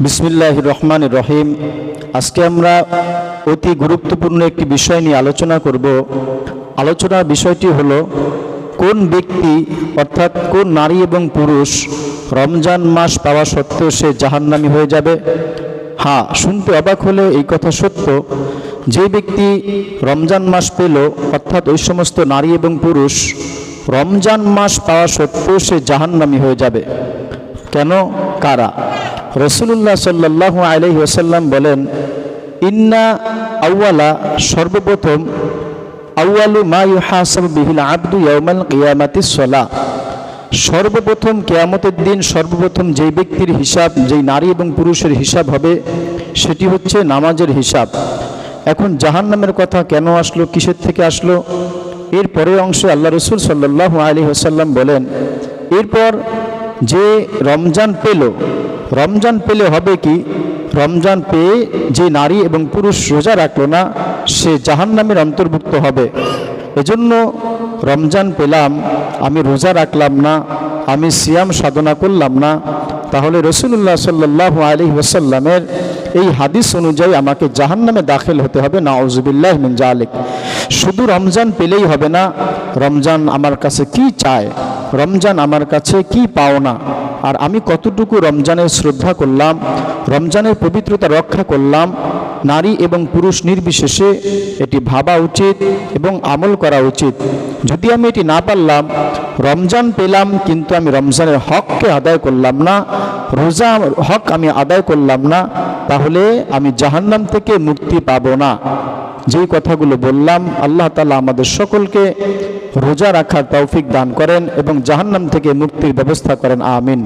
বিসমিল্লাহ রহমান রহিম আজকে আমরা অতি গুরুত্বপূর্ণ একটি বিষয় নিয়ে আলোচনা করব। আলোচনার বিষয়টি হল, কোন ব্যক্তি অর্থাৎ কোন নারী এবং পুরুষ রমজান মাস পাওয়া সত্ত্বেও সে জাহান্নামী হয়ে যাবে? হ্যাঁ শুনতে অবাক হলে এই কথা সত্য। যে ব্যক্তি রমজান মাস পেল, অর্থাৎ ওই সমস্ত নারী এবং পুরুষ, রমজান মাস পাওয়া সত্ত্বেও সে জাহান্নামী হয়ে যাবে। কেন? কারা? রসুল্লাহ সাল্লাহ আলহি ওসাল্লাম বলেন, ইন্না আউয়ালা সর্বপ্রথম আউয়ালু মা ইউহাসাব বিহিল আব্দু ইয়াউমাল কিয়ামাতি সলা। সর্বপ্রথম কেয়ামতের দিন সর্বপ্রথম যেই ব্যক্তির হিসাব, যেই নারী এবং পুরুষের হিসাব হবে, সেটি হচ্ছে নামাজের হিসাব। এখন জাহান্নামের কথা কেন আসলো, কিসের থেকে আসলো? এর পরের অংশে আল্লাহ রসুল সাল্লাহ আলী হোসাল্লাম বলেন, এরপর যে রমজান পেল রমজান পেলে হবে কি? রমজান পেয়ে যে নারী এবং পুরুষ রোজা রাখল না, সে জাহান্নামের অন্তর্ভুক্ত হবে। এজন্য রমজান পেলাম, আমি রোজা রাখলাম না, আমি সিয়াম সাধনা করলাম না। তাহলে রসুল্লাহ সাল্লাহ আলী ওসাল্লামের এই হাদিস অনুযায়ী আমাকে জাহান্নামে দাখিল হতে হবে না ওজবিল্লাহ মিন জালিক শুধু রমজান পেলেই হবে না, রমজান আমার কাছে কি চায়? রমজান আমার কাছে কি পাওনা? আর আমি কতটুকু রমজানের শ্রদ্ধা করলাম, রমজানের পবিত্রতা রক্ষা করলাম, নারী এবং পুরুষ নির্বিশেষে এটি ভাবা উচিত এবং আমল করা উচিত। যদি আমি এটি না পারলাম, রমজান পেলাম কিন্তু আমি রমজানের হককে আদায় করলাম না, রোজা হক আমি আদায় করলাম না, তাহলে আমি জাহান্নাম থেকে মুক্তি পাবো না। যেই কথাগুলো বললাম, আল্লাহ তালা আমাদের সকলকে রোজা রাখার তৌফিক দান করেন এবং জাহান্নাম থেকে মুক্তির ব্যবস্থা করেন, আমিন।